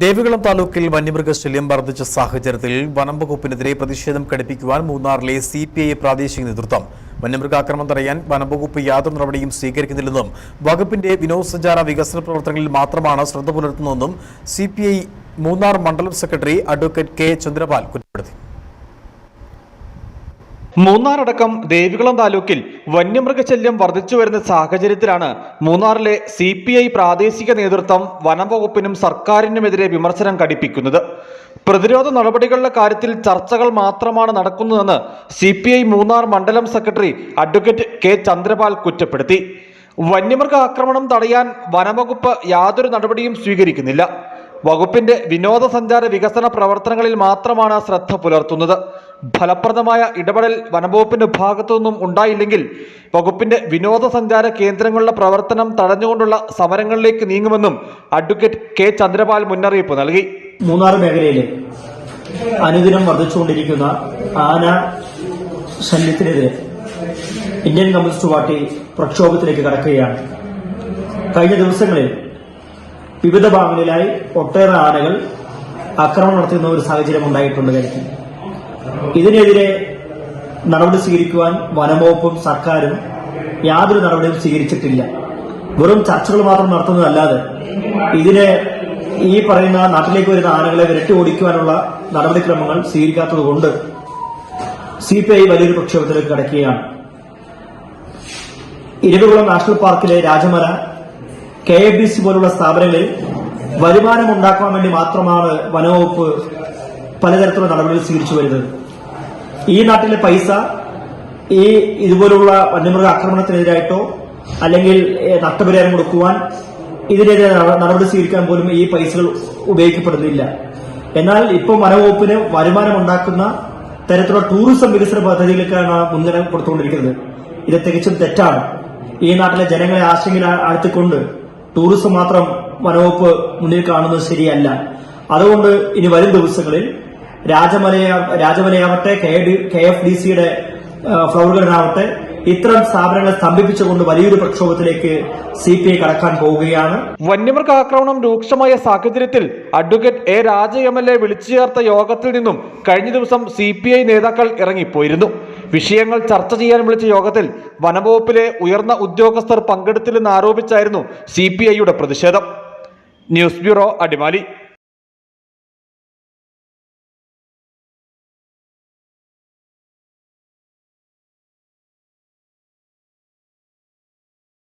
ദേവികുളം താലൂക്കിൽ വന്യമൃഗശല്യം വർദ്ധിച്ച സാഹചര്യത്തിൽ വനം വകുപ്പിനെതിരെ പ്രതിഷേധം ഘടിപ്പിക്കുവാൻ മൂന്നാറിലെ സി പി ഐ പ്രാദേശിക നേതൃത്വം. വന്യമൃഗാക്രമണം തടയാൻ വനം വകുപ്പ് യാതൊരു നടപടിയും സ്വീകരിക്കുന്നില്ലെന്നും വകുപ്പിന്റെ വിനോദസഞ്ചാര വികസന പ്രവർത്തനങ്ങളിൽ മാത്രമാണ് ശ്രദ്ധ പുലർത്തുന്നതെന്നും സി മൂന്നാർ മണ്ഡലം സെക്രട്ടറി അഡ്വക്കേറ്റ് കെ ചന്ദ്രപാൽ കുറ്റപ്പെടുത്തി. മൂന്നാറടക്കം ദേവികുളം താലൂക്കിൽ വന്യമൃഗശല്യം വർദ്ധിച്ചു വരുന്ന സാഹചര്യത്തിലാണ് മൂന്നാറിലെ സി പി ഐ പ്രാദേശിക നേതൃത്വം വനം വകുപ്പിനും സർക്കാരിനുമെതിരെ വിമർശനം ഘടിപ്പിക്കുന്നത്. പ്രതിരോധ നടപടികളുടെ കാര്യത്തിൽ ചർച്ചകൾ മാത്രമാണ് നടക്കുന്നതെന്ന് സി പി ഐ മൂന്നാർ മണ്ഡലം സെക്രട്ടറി അഡ്വക്കേറ്റ് കെ ചന്ദ്രപാൽ കുറ്റപ്പെടുത്തി. വന്യമൃഗ ആക്രമണം തടയാൻ വനംവകുപ്പ് യാതൊരു നടപടിയും സ്വീകരിക്കുന്നില്ല. വകുപ്പിന്റെ വിനോദസഞ്ചാര വികസന പ്രവർത്തനങ്ങളിൽ മാത്രമാണ് ശ്രദ്ധ പുലർത്തുന്നത്. ഫലപ്രദമായ ഇടപെടൽ വനംവകുപ്പിന്റെ ഭാഗത്തു നിന്നും ഉണ്ടായില്ലെങ്കിൽ വകുപ്പിന്റെ വിനോദസഞ്ചാര കേന്ദ്രങ്ങളുടെ പ്രവർത്തനം തടഞ്ഞുകൊണ്ടുള്ള സമരങ്ങളിലേക്ക് നീങ്ങുമെന്നും അഡ്വക്കേറ്റ് കെ. ചന്ദ്രപാൽ മുന്നറിയിപ്പ് നൽകി. മൂന്നാർ മേഖലയിൽ അനുദിനം വർദ്ധിച്ചുകൊണ്ടിരിക്കുന്ന ആന ശല്യത്തിനെതിരെ ഇന്ത്യൻ കമ്മ്യൂണിസ്റ്റ് പാർട്ടി പ്രക്ഷോഭത്തിലേക്ക് കടക്കുകയാണ്. കഴിഞ്ഞ ദിവസങ്ങളിൽ വിവിധ ഭാഗങ്ങളിലായി ഒട്ടേറെ ആനകൾ ആക്രമണം നടത്തുന്ന ഒരു സാഹചര്യം ഉണ്ടായിട്ടുണ്ട് കരുതി ഇതിനെതിരെ നടപടി സ്വീകരിക്കുവാൻ വനംവകുപ്പും സർക്കാരും യാതൊരു നടപടിയും സ്വീകരിച്ചിട്ടില്ല. വെറും ചർച്ചകൾ മാത്രം നടത്തുന്നതല്ലാതെ ഇതിനെ ഈ പറയുന്ന നാട്ടിലേക്ക് വരുന്ന ആനകളെ വിരട്ടി ഓടിക്കുവാനുള്ള നടപടിക്രമങ്ങൾ സ്വീകരിക്കാത്തതുകൊണ്ട് സി പി ഐ വലിയൊരു പ്രക്ഷോഭത്തിലേക്ക് കടക്കുകയാണ്. ഇരവികുളം നാഷണൽ പാർക്കിലെ Rajamala K A B C പോലുള്ള സ്ഥാപനങ്ങളിൽ വരുമാനം ഉണ്ടാക്കാൻ വേണ്ടി മാത്രമാണ് വനവകുപ്പ് പലതരത്തിലുള്ള നടപടികൾ സ്വീകരിച്ചു വരുന്നത്. ഈ നാട്ടിലെ പൈസ ഈ ഇതുപോലുള്ള വന്യമൃഗ ആക്രമണത്തിനെതിരായിട്ടോ അല്ലെങ്കിൽ നഷ്ടപരിഹാരം കൊടുക്കുവാൻ ഇതിനെതിരെ നട- നടപടി സ്വീകരിക്കാൻ പോലും ഈ പൈസകൾ ഉപയോഗിക്കപ്പെടുന്നില്ല. എന്നാൽ ഇപ്പോൾ വനവകുപ്പിന് വരുമാനം ഉണ്ടാക്കുന്ന തരത്തിലുള്ള ടൂറിസം വികസന പദ്ധതികൾക്കാണ് മുൻഗണന കൊടുത്തുകൊണ്ടിരിക്കുന്നത്. ഇത് തികച്ചും തെറ്റാണ്. ഈ നാട്ടിലെ ജനങ്ങളെ ആശങ്കയിൽ ആഴ്ത്തിക്കൊണ്ട് ടൂറിസം മാത്രം വനവകുപ്പ് മുന്നിൽ കാണുന്നത് ശരിയല്ല. അതുകൊണ്ട് ഇനി വരും ദിവസങ്ങളിൽ രാജമലയ രാജമലയാവട്ടെ കെ എഫ് ഡി സിയുടെ ഗാർഡൻ ഇത്തരം സ്ഥാപനങ്ങളെ സ്തംഭിപ്പിച്ചുകൊണ്ട് വലിയൊരു പ്രക്ഷോഭത്തിലേക്ക് സി പി ഐ കടക്കാൻ പോവുകയാണ്. വന്യമൃഗ ആക്രമണം രൂക്ഷമായ സാഹചര്യത്തിൽ advocate A Raja M L A വിളിച്ചു ചേർത്ത യോഗത്തിൽ നിന്നും കഴിഞ്ഞ ദിവസം സി പി ഐ നേതാക്കൾ ഇറങ്ങിപ്പോയിരുന്നു. വിഷയങ്ങൾ ചർച്ച ചെയ്യാൻ വിളിച്ച യോഗത്തിൽ വനംവകുപ്പിലെ ഉയർന്ന ഉദ്യോഗസ്ഥർ പങ്കെടുത്തില്ലെന്ന് ആരോപിച്ചായിരുന്നു സി പ്രതിഷേധം. News bureau Adimali.